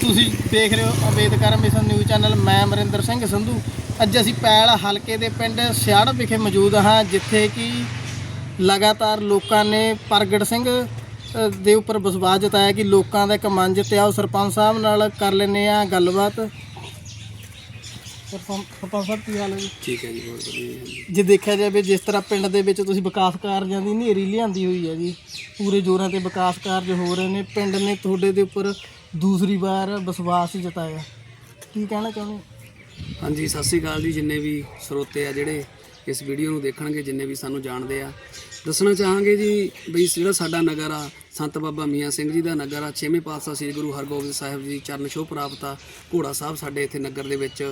ਤੁਸੀਂ ਦੇਖ ਰਹੇ ਹੋ ਅੰਬੇਦਕਰ ਮਿਸ਼ਨ ਨਿਊਜ਼ ਚੈਨਲ ਮੈਂ ਅਮਰਿੰਦਰ ਸਿੰਘ ਸੰਧੂ। ਅੱਜ ਅਸੀਂ ਪੈਲ ਹਲਕੇ ਦੇ ਪਿੰਡ ਸਿਆੜ ਵਿਖੇ ਮੌਜੂਦ ਹਾਂ ਜਿੱਥੇ ਕਿ ਲਗਾਤਾਰ ਲੋਕਾਂ ਨੇ ਪ੍ਰਗਟ ਸਿੰਘ ਦੇ ਉੱਪਰ ਵਿਸ਼ਵਾਸ ਜਤਾਇਆ ਕਿ ਲੋਕਾਂ ਦਾ ਇੱਕ ਮਨ ਜਿੱਤਿਆ ਉਹ ਸਰਪੰਚ ਸਾਹਿਬ ਨਾਲ ਕਰ ਲੈਨੇ ਆ ਗੱਲਬਾਤ। ਸਰਪੰਚ ਸਰਪੰਚ ਸਾਹਿਬ ਕੀ ਹਾਲ ਹੈ ਜੀ? ਠੀਕ ਹੈ ਜੀ ਬਹੁਤ ਵਧੀਆ ਜੀ। ਜੇ ਦੇਖਿਆ ਜਾਵੇ ਜਿਸ ਤਰ੍ਹਾਂ ਪਿੰਡ ਦੇ ਵਿੱਚ ਤੁਸੀਂ ਵਿਕਾਸ ਕਾਰਜਾਂ ਦੀ ਨੇਰੀ ਲਿਆਂਦੀ ਹੋਈ ਹੈ ਜੀ ਪੂਰੇ ਜੋਰਾਂ ਤੇ ਵਿਕਾਸ ਕਾਰਜ ਹੋ ਰਹੇ ਨੇ। ਪਿੰਡ ਨੇ ਤੁਹਾਡੇ ਦੇ ਉੱਪਰ ਦੂਸਰੀ ਵਾਰ ਵਿਸ਼ਵਾਸ ਜਤਾਇਆ ਕੀ ਕਹਿਣਾ ਚਾਹੁੰਦੇ ਹੋ? ਹਾਂਜੀ, ਸਤਿ ਸ੍ਰੀ ਅਕਾਲ ਜੀ, ਜਿੰਨੇ ਵੀ ਸਰੋਤੇ ਆ ਜਿਹੜੇ ਇਸ ਵੀਡੀਓ ਨੂੰ ਦੇਖਣਗੇ, ਜਿੰਨੇ ਵੀ ਸਾਨੂੰ ਜਾਣਦੇ ਆ ਦੱਸਣਾ ਚਾਹਾਂਗੇ ਜੀ ਬਈ ਜਿਹੜਾ ਸਾਡਾ ਨਗਰ ਆ ਸੰਤ ਬਾਬਾ ਮੀਆਂ ਸਿੰਘ ਜੀ ਦਾ ਨਗਰ ਆ ਛੇਵੇਂ ਪਾਤਸ਼ਾਹ ਸ੍ਰੀ ਗੁਰੂ ਹਰਗੋਬਿੰਦ ਸਾਹਿਬ ਜੀ ਚਰਨ ਛੋਹ ਪ੍ਰਾਪਤ ਆ, ਘੋੜਾ ਸਾਹਿਬ ਸਾਡੇ ਇੱਥੇ ਨਗਰ ਦੇ ਵਿੱਚ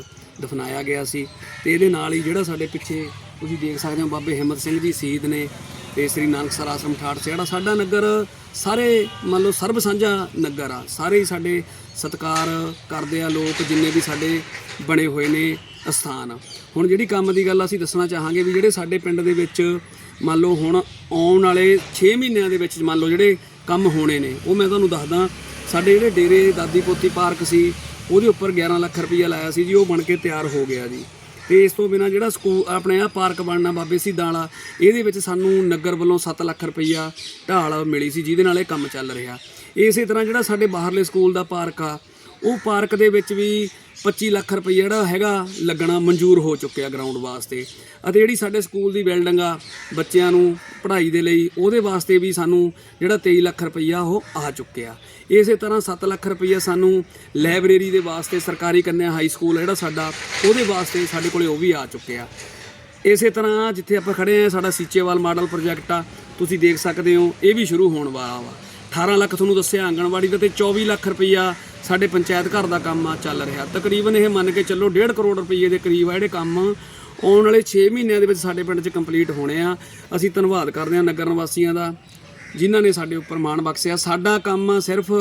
ਦਫਨਾਇਆ ਗਿਆ ਸੀ ਤੇ ਇਹਦੇ ਨਾਲ ਹੀ ਜਿਹੜਾ ਸਾਡੇ ਪਿੱਛੇ ਤੁਸੀਂ ਦੇਖ ਸਕਦੇ ਹੋ ਬਾਬੇ ਹਿੰਮਤ ਸਿੰਘ ਜੀ ਸ਼ਹੀਦ ਨੇ ਤੇ ਸ੍ਰੀ ਨਾਨਕ ਸਰ ਆਸ਼ਰਮ ਠਾਠ ਜਿਹੜਾ ਸਾਡਾ ਨਗਰ ਸਾਰੇ ਮੰਨ ਲਓ ਸਰਬ ਸਾਂਝਾ ਨਗਰ ਆ। ਸਾਰੇ ਹੀ ਸਾਡੇ ਸਤਿਕਾਰ ਕਰਦੇ ਆ ਲੋਕ, ਜਿੰਨੇ ਵੀ ਸਾਡੇ ਬਣੇ ਹੋਏ ਨੇ ਅਸਥਾਨ। ਹੁਣ ਜਿਹੜੀ ਕੰਮ ਦੀ ਗੱਲ ਅਸੀਂ ਦੱਸਣਾ ਚਾਹਾਂਗੇ ਵੀ ਜਿਹੜੇ ਸਾਡੇ ਪਿੰਡ ਦੇ ਵਿੱਚ ਮੰਨ ਲਓ ਹੁਣ ਆਉਣ ਵਾਲੇ 6 ਮਹੀਨਿਆਂ ਦੇ ਵਿੱਚ ਮੰਨ ਲਓ ਜਿਹੜੇ ਕੰਮ ਹੋਣੇ ਨੇ, ਉਹ ਮੈਂ ਤੁਹਾਨੂੰ ਦੱਸਦਾ, ਸਾਡੇ ਜਿਹੜੇ ਡੇਰੇ ਦਾਦੀ ਪੋਤੀ ਪਾਰਕ ਸੀ, ਉਹਦੇ ਉੱਪਰ 11 ਲੱਖ ਰੁਪਈਆ ਲਾਇਆ ਸੀ ਜੀ, ਉਹ ਬਣ ਕੇ ਤਿਆਰ ਹੋ ਗਿਆ ਜੀ। ਤੇ ਇਸ ਤੋਂ ਬਿਨਾ ਜਿਹੜਾ ਸਕੂਲ ਆਪਣੇ ਆ ਪਾਰਕ ਬਣਨਾ ਬਾਬੇ ਸਿੱਧਾਂ ਵਾਲਾ ਇਹਦੇ ਵਿੱਚ ਸਾਨੂੰ ਨਗਰ ਵੱਲੋਂ 7 ਲੱਖ ਰੁਪਈਆ ਢਾਲ ਮਿਲੀ ਸੀ, ਜਿਹਦੇ ਨਾਲ ਇਹ ਕੰਮ ਚੱਲ ਰਿਹਾ। ਇਸੇ ਤਰ੍ਹਾਂ ਜਿਹੜਾ ਸਾਡੇ ਬਾਹਰਲੇ ਸਕੂਲ ਦਾ ਪਾਰਕ ਆ, ਉਹ ਪਾਰਕ ਦੇ ਵਿੱਚ ਵੀ 25 ਲੱਖ ਰੁਪਏ ਜਿਹੜਾ ਹੈਗਾ ਲੱਗਣਾ ਮਨਜ਼ੂਰ ਹੋ ਚੁੱਕਿਆ ਗਰਾਊਂਡ ਵਾਸਤੇ। ਅਤੇ ਜਿਹੜੀ ਸਾਡੇ ਸਕੂਲ ਦੀ ਬਿਲਡਿੰਗ ਆ, ਬੱਚਿਆਂ ਨੂੰ ਪੜ੍ਹਾਈ ਦੇ ਲਈ, ਉਹਦੇ ਵਾਸਤੇ ਵੀ ਸਾਨੂੰ ਜਿਹੜਾ 23 ਲੱਖ ਰੁਪਈਆ ਉਹ ਆ ਚੁੱਕਿਆ। ਇਸੇ ਤਰ੍ਹਾਂ 7 ਲੱਖ ਰੁਪਈਆ ਸਾਨੂੰ ਲਾਇਬ੍ਰੇਰੀ ਦੇ ਵਾਸਤੇ, ਸਰਕਾਰੀ ਕੰਨਿਆ ਹਾਈ ਸਕੂਲ ਜਿਹੜਾ ਸਾਡਾ, ਉਹਦੇ ਵਾਸਤੇ ਸਾਡੇ ਕੋਲੇ ਉਹ ਵੀ ਆ ਚੁੱਕਿਆ। ਇਸੇ ਤਰ੍ਹਾਂ ਜਿੱਥੇ ਆਪਾਂ ਖੜੇ ਆ ਸਾਡਾ ਸੀਚੇਵਾਲ ਮਾਡਲ ਪ੍ਰੋਜੈਕਟ ਆ, ਤੁਸੀਂ ਦੇਖ ਸਕਦੇ ਹੋ, ਇਹ ਵੀ ਸ਼ੁਰੂ ਹੋਣ ਵਾਲਾ ਵਾ। 18 ਲੱਖ ਤੁਹਾਨੂੰ ਦੱਸਿਆ ਆਂਗਣਵਾੜੀ ਦਾ ਤੇ 24 ਲੱਖ ਰੁਪਈਆ ਸਾਡੇ ਪੰਚਾਇਤ ਘਰ ਦਾ ਕੰਮ ਆ, ਚੱਲ ਰਿਹਾ। ਤਕਰੀਬਨ ਇਹ ਮੰਨ ਕੇ ਚੱਲੋ 1.5 ਕਰੋੜ ਰੁਪਈਏ ਦੇ ਕਰੀਬ ਆ ਜਿਹੜੇ ਕੰਮ ਆਉਣ ਵਾਲੇ 6 ਮਹੀਨਿਆਂ ਦੇ ਵਿੱਚ ਸਾਡੇ ਪਿੰਡ 'ਚ ਕੰਪਲੀਟ ਹੋਣੇ ਆ। ਅਸੀਂ ਧੰਨਵਾਦ ਕਰਦੇ ਹਾਂ ਨਗਰ ਨਿਵਾਸੀਆਂ ਦਾ ਜਿਨ੍ਹਾਂ ਨੇ ਸਾਡੇ ਉੱਪਰ ਮਾਣ ਬਖਸ਼ਿਆ। ਸਾਡਾ ਕੰਮ ਆ ਸਿਰਫ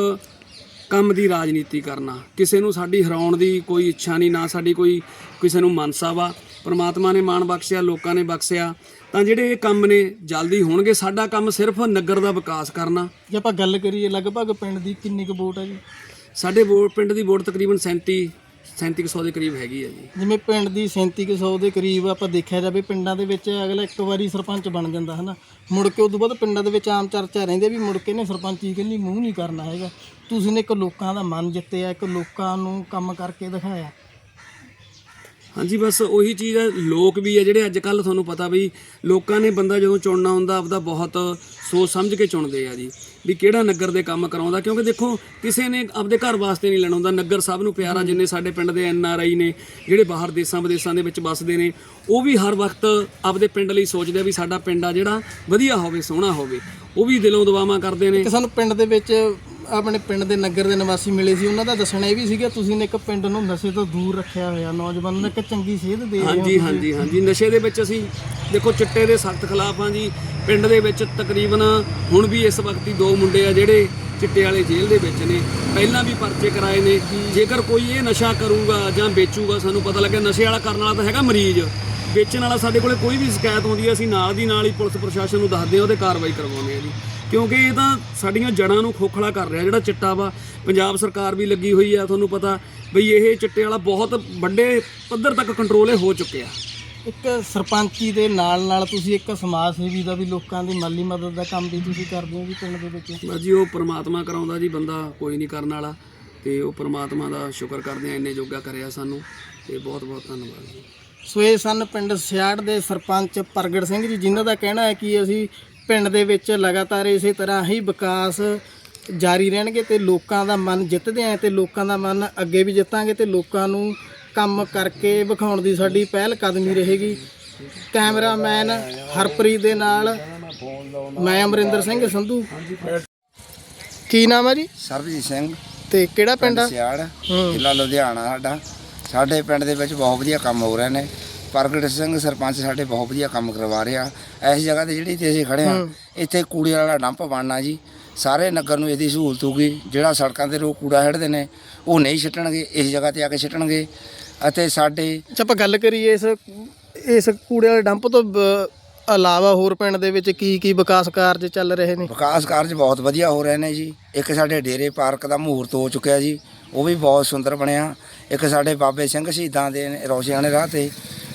ਕੰਮ ਦੀ ਰਾਜਨੀਤੀ ਕਰਨਾ। ਕਿਸੇ ਨੂੰ ਸਾਡੀ ਹਰਾਉਣ ਦੀ ਕੋਈ ਇੱਛਾ ਨਹੀਂ ਨਾ ਸਾਡੀ ਕੋਈ ਕਿਸੇ ਨੂੰ ਮਨਸਾ ਵਾ। ਪ੍ਰਮਾਤਮਾ ਨੇ ਮਾਣ ਬਖਸ਼ਿਆ ਲੋਕਾਂ ਨੇ ਬਖਸ਼ਿਆ। ਤਾਂ ਜਿਹੜੇ ਇਹ ਕੰਮ ਨੇ ਜਲਦੀ ਹੋਣਗੇ। ਸਾਡਾ ਕੰਮ ਸਿਰਫ ਨਗਰ ਦਾ ਵਿਕਾਸ ਕਰਨਾ। ਜੇ ਆਪਾਂ ਗੱਲ ਕਰੀਏ ਲਗਭਗ ਪਿੰਡ ਦੀ ਕਿੰਨੀ ਕੁ ਵੋਟ ਹੈ ਜੀ? ਸਾਡੇ ਵੋਟ ਪਿੰਡ ਦੀ ਵੋਟ ਤਕਰੀਬਨ 37 3700 ਦੇ ਕਰੀਬ ਹੈਗੀ ਆ ਜੀ। ਜਿਵੇਂ ਪਿੰਡ ਦੀ 3700 ਦੇ ਕਰੀਬ ਆਪਾਂ ਦੇਖਿਆ ਜਾਵੇ, ਪਿੰਡਾਂ ਦੇ ਵਿੱਚ ਅਗਲਾ ਇੱਕ ਵਾਰੀ ਸਰਪੰਚ ਬਣ ਜਾਂਦਾ, ਹਨਾ? ਮੁੜ ਕੇ ਉਦੋਂ ਬਾਅਦ ਪਿੰਡਾਂ ਦੇ ਵਿੱਚ ਆਮ ਚਰਚਾ ਰਹਿੰਦੀ ਵੀ ਮੁੜ ਕੇ ਨੇ ਸਰਪੰਚੀ ਕਹਿੰਦੀ ਮੂੰਹ ਨਹੀਂ ਕਰਨਾ ਹੈਗਾ। ਤੁਸੀਂ ਨੇ ਇੱਕ ਲੋਕਾਂ ਦਾ ਮਨ ਜਿੱਤਿਆ, ਇੱਕ ਲੋਕਾਂ ਨੂੰ ਕੰਮ ਕਰਕੇ ਦਿਖਾਇਆ। ਹਾਂਜੀ, ਬਸ ਉਹੀ ਚੀਜ਼ ਹੈ, ਲੋਕ ਵੀ ਹੈ ਜਿਹੜੇ ਅੱਜ ਕੱਲ ਤੁਹਾਨੂੰ ਪਤਾ ਵੀ ਲੋਕਾਂ ਨੇ ਬੰਦਾ ਜਦੋਂ ਚੁਣਨਾ ਹੁੰਦਾ, ਆਪਦਾ ਬਹੁਤ ਸੋਚ ਸਮਝ ਕੇ ਚੁਣਦੇ ਆ ਜੀ, ਵੀ ਕਿਹੜਾ ਨਗਰ ਦੇ ਕੰਮ ਕਰਾਉਂਦਾ, ਕਿਉਂਕਿ ਦੇਖੋ ਕਿਸੇ ਨੇ ਆਪਦੇ ਘਰ ਵਾਸਤੇ ਨਹੀਂ ਲੈਣਾ ਹੁੰਦਾ, ਨਗਰ ਸਭ ਨੂੰ ਪਿਆਰਾ ਜਿੰਨੇ ਸਾਡੇ ਪਿੰਡ ਦੇ ਐਨ ਆਰ ਆਈ ਨੇ, ਜਿਹੜੇ ਬਾਹਰ ਦੇਸ਼ਾਂ ਵਿਦੇਸ਼ਾਂ ਦੇ ਵਿੱਚ ਵੱਸਦੇ ਨੇ, ਉਹ ਵੀ ਹਰ ਵਕਤ ਆਪਦੇ ਪਿੰਡ ਲਈ ਸੋਚਦੇ ਆ ਵੀ ਸਾਡਾ ਪਿੰਡ ਆ ਜਿਹੜਾ ਵਧੀਆ ਹੋਵੇ, ਸੋਹਣਾ ਹੋਵੇ, ਉਹ ਵੀ ਦਿਲੋਂ ਦੁਆਵਾਂ ਕਰਦੇ ਨੇ। ਕਿ ਸਾਨੂੰ ਪਿੰਡ ਦੇ ਵਿੱਚ ਆਪਣੇ ਪਿੰਡ ਦੇ ਨਗਰ ਦੇ ਨਿਵਾਸੀ ਮਿਲੇ ਸੀ ਉਹਨਾਂ ਦਾ ਦੱਸਣਾ ਇਹ ਵੀ ਸੀਗਾ ਤੁਸੀਂ ਨੇ ਇੱਕ ਪਿੰਡ ਨੂੰ ਨਸ਼ੇ ਤੋਂ ਦੂਰ ਰੱਖਿਆ ਹੋਇਆ ਨੌਜਵਾਨਾਂ ਨੂੰ ਇੱਕ ਚੰਗੀ ਸੇਧ ਦੇ ਰਹੇ ਹੋ ਹਾਂਜੀ ਹਾਂਜੀ ਹਾਂਜੀ। ਨਸ਼ੇ ਦੇ ਵਿੱਚ ਅਸੀਂ ਦੇਖੋ ਚਿੱਟੇ ਦੇ ਸਖਤ ਖਿਲਾਫ ਹਾਂ ਜੀ। ਪਿੰਡ ਦੇ ਵਿੱਚ ਤਕਰੀਬਨ ਹੁਣ ਵੀ ਇਸ ਵਕਤ ਹੀ ਦੋ ਮੁੰਡੇ ਆ ਜਿਹੜੇ ਚਿੱਟੇ ਵਾਲੇ ਜੇਲ੍ਹ ਦੇ ਵਿੱਚ ਨੇ। ਪਹਿਲਾਂ ਵੀ ਪਰਚੇ ਕਰਾਏ ਨੇ। ਜੇਕਰ ਕੋਈ ਇਹ ਨਸ਼ਾ ਕਰੂਗਾ ਜਾਂ ਵੇਚੂਗਾ ਸਾਨੂੰ ਪਤਾ ਲੱਗਿਆ ਨਸ਼ੇ ਵਾਲਾ ਕਰਨ ਵਾਲਾ ਤਾਂ ਹੈਗਾ ਮਰੀਜ਼। ਵੇਚਣ ਵਾਲਾ ਸਾਡੇ ਕੋਲੇ ਕੋਈ ਵੀ ਸ਼ਿਕਾਇਤ ਆਉਂਦੀ ਹੈ ਅਸੀਂ ਨਾਲ ਦੀ ਨਾਲ ਹੀ ਪੁਲਿਸ ਪ੍ਰਸ਼ਾਸਨ ਨੂੰ ਦੱਸਦੇ ਹਾਂ ਉਹਦੇ ਕਾਰਵਾਈ ਕਰਵਾਉਂਦੇ ਹਾਂ ਜੀ। ਕਿਉਂਕਿ ਇਹ ਤਾਂ ਸਾਡੀਆਂ ਜੜਾਂ ਨੂੰ ਖੋਖਲਾ ਕਰ ਰਿਹਾ ਜਿਹੜਾ ਚਿੱਟਾ ਵਾ। ਪੰਜਾਬ ਸਰਕਾਰ ਵੀ ਲੱਗੀ ਹੋਈ ਆ ਤੁਹਾਨੂੰ ਪਤਾ ਬਈ ਇਹ ਚਿੱਟੇ ਵਾਲਾ ਬਹੁਤ ਵੱਡੇ ਪੱਧਰ ਤੱਕ ਕੰਟਰੋਲ ਹੋ ਚੁੱਕਿਆ। ਇੱਕ ਸਰਪੰਚੀ ਦੇ ਨਾਲ ਨਾਲ ਤੁਸੀਂ ਇੱਕ ਸਮਾਜ ਸੇਵੀ ਦਾ ਵੀ ਲੋਕਾਂ ਦੀ ਮਾਲੀ ਮਦਦ ਦਾ ਕੰਮ ਵੀ ਤੁਸੀਂ ਕਰਦੇ ਹੋ ਜੀ ਪਿੰਡ ਦੇ ਵਿੱਚ? ਜੀ ਉਹ ਪ੍ਰਮਾਤਮਾ ਕਰਾਉਂਦਾ ਜੀ ਬੰਦਾ ਕੋਈ ਨਹੀਂ ਕਰਨ ਵਾਲਾ। ਤੇ ਉਹ ਪ੍ਰਮਾਤਮਾ ਦਾ ਸ਼ੁਕਰ ਕਰਦੇ ਆ ਇੰਨੇ ਜੋਗਾ ਕਰਿਆ ਸਾਨੂੰ। ਤੇ ਬਹੁਤ ਬਹੁਤ ਧੰਨਵਾਦ ਜੀ। ਸੋ ਇਹ ਸਨ ਪਿੰਡ ਸਿਆੜ ਦੇ ਸਰਪੰਚ ਪ੍ਰਗਟ ਸਿੰਘ ਜੀ ਜਿਨ੍ਹਾਂ ਦਾ ਕਹਿਣਾ ਹੈ ਕਿ ਅਸੀਂ ਪਿੰਡ ਦੇ ਵਿੱਚ ਲਗਾਤਾਰ ਇਸੇ ਤਰ੍ਹਾਂ ਹੀ ਵਿਕਾਸ ਜਾਰੀ ਰਹਿਣਗੇ ਤੇ ਲੋਕਾਂ ਦਾ ਮਨ ਜਿੱਤਦੇ ਆਂ ਤੇ ਲੋਕਾਂ ਦਾ ਮਨ ਅੱਗੇ ਵੀ ਜਿੱਤਾਂਗੇ ਤੇ ਲੋਕਾਂ ਨੂੰ ਕੰਮ ਕਰਕੇ ਵਿਖਾਉਣ ਦੀ ਸਾਡੀ ਪਹਿਲ ਕਦਮੀ ਰਹੇਗੀ। ਕੈਮਰਾਮੈਨ ਹਰਪ੍ਰੀਤ ਦੇ ਨਾਲ ਮੈਂ ਅਮਰਿੰਦਰ ਸਿੰਘ ਸੰਧੂ। ਕੀ ਨਾਮ ਹੈ ਜੀ? ਸਰਬਜੀਤ ਸਿੰਘ। ਤੇ ਕਿਹੜਾ ਪਿੰਡ ਆ? ਸਿਆੜ ਜ਼ਿਲ੍ਹਾ ਲੁਧਿਆਣਾ ਸਾਡਾ। ਸਾਡੇ ਪਿੰਡ ਦੇ ਵਿੱਚ ਬਹੁਤ ਵਧੀਆ ਕੰਮ ਹੋ ਰਹੇ ਨੇ। ਪ੍ਰਗਟ ਸਿੰਘ ਸਰਪੰਚ ਸਾਡੇ ਬਹੁਤ ਵਧੀਆ ਕੰਮ ਕਰਵਾ ਰਿਹਾ। ਇਸ ਜਗ੍ਹਾ ਤੇ ਜਿਹੜੀ ਤੇ ਅਸੀਂ ਖੜੇ ਆ ਇੱਥੇ ਕੂੜੇ ਵਾਲਾ ਡੰਪ ਬਣਨਾ ਜੀ। ਸਾਰੇ ਨਗਰ ਨੂੰ ਇਹਦੀ ਸਹੂਲਤ ਹੋਊਗੀ। ਜਿਹੜਾ ਸੜਕਾਂ ਤੇ ਲੋਕ ਕੂੜਾ ਛੱਡਦੇ ਨੇ ਉਹ ਨਹੀਂ ਛੱਟਣਗੇ ਇਸ ਜਗ੍ਹਾ ਤੇ ਆ ਕੇ ਛੱਟਣਗੇ। ਅਤੇ ਸਾਡੇ ਜੇ ਆਪਾਂ ਗੱਲ ਕਰੀਏ ਇਸ ਇਸ ਕੂੜੇ ਵਾਲੇ ਡੰਪ ਤੋਂ ਇਲਾਵਾ ਹੋਰ ਪਿੰਡ ਦੇ ਵਿੱਚ ਕੀ ਕੀ ਵਿਕਾਸ ਕਾਰਜ ਚੱਲ ਰਹੇ ਨੇ? ਵਿਕਾਸ ਕਾਰਜ ਬਹੁਤ ਵਧੀਆ ਹੋ ਰਹੇ ਨੇ ਜੀ। ਇੱਕ ਸਾਡੇ ਡੇਰੇ ਪਾਰਕ ਦਾ ਮਹੂਰਤ ਹੋ ਚੁੱਕਿਆ ਜੀ। ਉਹ ਵੀ ਬਹੁਤ ਸੁੰਦਰ ਬਣਿਆ। ਇੱਕ ਸਾਡੇ ਬਾਬੇ ਸਿੰਘ ਸ਼ਹੀਦਾਂ ਦੇ ਨੇ ਰੋਸ਼ਿਆਣੇ ਰਾਹ ਤੇ।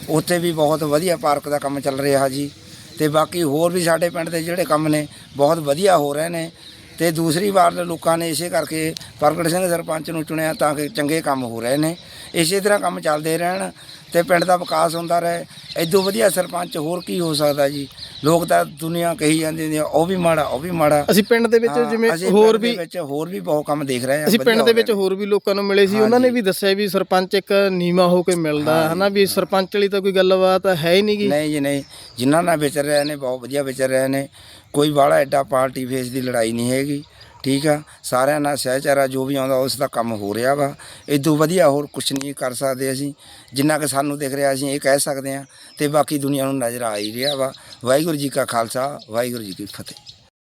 ਉੱਥੇ ਵੀ ਬਹੁਤ ਵਧੀਆ ਪਾਰਕ ਦਾ ਕੰਮ ਚੱਲ ਰਿਹਾ ਜੀ। ਤੇ ਬਾਕੀ ਹੋਰ ਵੀ ਸਾਡੇ ਪਿੰਡ ਦੇ ਜਿਹੜੇ ਕੰਮ ਨੇ, ਬਹੁਤ ਵਧੀਆ ਹੋ ਰਹੇ ਨੇ। ਤੇ ਦੂਸਰੀ ਵਾਰ ਲੋਕਾਂ ਨੇ ਇਸੇ ਕਰਕੇ ਪ੍ਰਗਟ ਸਿੰਘ ਸਰਪੰਚ ਨੂੰ ਚੁਣਿਆ ਤਾਂ ਕਿ ਚੰਗੇ ਕੰਮ ਹੋ ਰਹੇ ਨੇ। ਇਸੇ ਤਰ੍ਹਾਂ ਕੰਮ ਚੱਲਦੇ ਰਹਿਣ ਤੇ ਪਿੰਡ ਦਾ ਵਿਕਾਸ ਹੁੰਦਾ ਰਹੇ। ਐਦੋਂ ਵਧੀਆ ਸਰਪੰਚ ਹੋਰ ਕੀ ਹੋ ਸਕਦਾ ਜੀ? ਲੋਕ ਤਾਂ ਦੁਨੀਆ ਕਹੀ ਜਾਂਦੀ ਨੇ ਉਹ ਵੀ ਮਾੜਾ ਉਹ ਵੀ ਮਾੜਾ। ਅਸੀਂ ਪਿੰਡ ਦੇ ਵਿੱਚ ਜਿਵੇਂ ਹੋਰ ਵੀ ਵਿੱਚ ਹੋਰ ਵੀ ਬਹੁਤ ਕੰਮ ਦੇਖ ਰਹੇ ਆ ਅਸੀਂ ਪਿੰਡ ਦੇ ਵਿੱਚ। ਹੋਰ ਵੀ ਲੋਕਾਂ ਨੂੰ ਮਿਲੇ ਸੀ। ਉਹਨਾਂ ਨੇ ਵੀ ਦੱਸਿਆ ਵੀ ਸਰਪੰਚ ਇੱਕ ਨੀਮਾ ਹੋ ਕੇ ਮਿਲਦਾ। ਹਨਾ ਵੀ ਸਰਪੰਚ ਲਈ ਤਾਂ ਕੋਈ ਗੱਲਬਾਤ ਹੈ ਹੀ ਨਹੀਂਗੀ ਨਹੀਂ ਜੀ ਨਹੀਂ। ਜਿਨ੍ਹਾਂ ਨਾਲ ਵਿਚਰ ਰਹੇ ਨੇ ਬਹੁਤ ਵਧੀਆ ਵਿਚਰ ਰਹੇ ਨੇ। ਕੋਈ ਵਾਲਾ ਐਡਾ ਪਾਰਟੀ ਫੇਸ ਦੀ ਲੜਾਈ ਨਹੀਂ ਹੈਗੀ, ਠੀਕ ਆ? ਸਾਰਿਆਂ ਨਾਲ ਸਹਿਚਾਰਾ ਜੋ ਵੀ ਆਉਂਦਾ ਉਸ ਦਾ ਕੰਮ ਹੋ ਰਿਹਾ ਵਾ। ਇਦੋਂ ਵਧੀਆ ਹੋਰ ਕੁਝ ਨਹੀਂ ਕਰ ਸਕਦੇ ਅਸੀਂ। ਜਿੰਨਾ ਕਿ ਸਾਨੂੰ ਦਿਖ ਰਿਹਾ ਅਸੀਂ ਇਹ ਕਹਿ ਸਕਦੇ ਹਾਂ ਤੇ ਬਾਕੀ ਦੁਨੀਆ ਨੂੰ ਨਜ਼ਰ ਆ ਹੀ ਰਿਹਾ ਵਾ। ਵਾਹਿਗੁਰੂ ਜੀ ਕਾ ਖਾਲਸਾ, ਵਾਹਿਗੁਰੂ ਜੀ ਕੀ ਫਤਿਹ।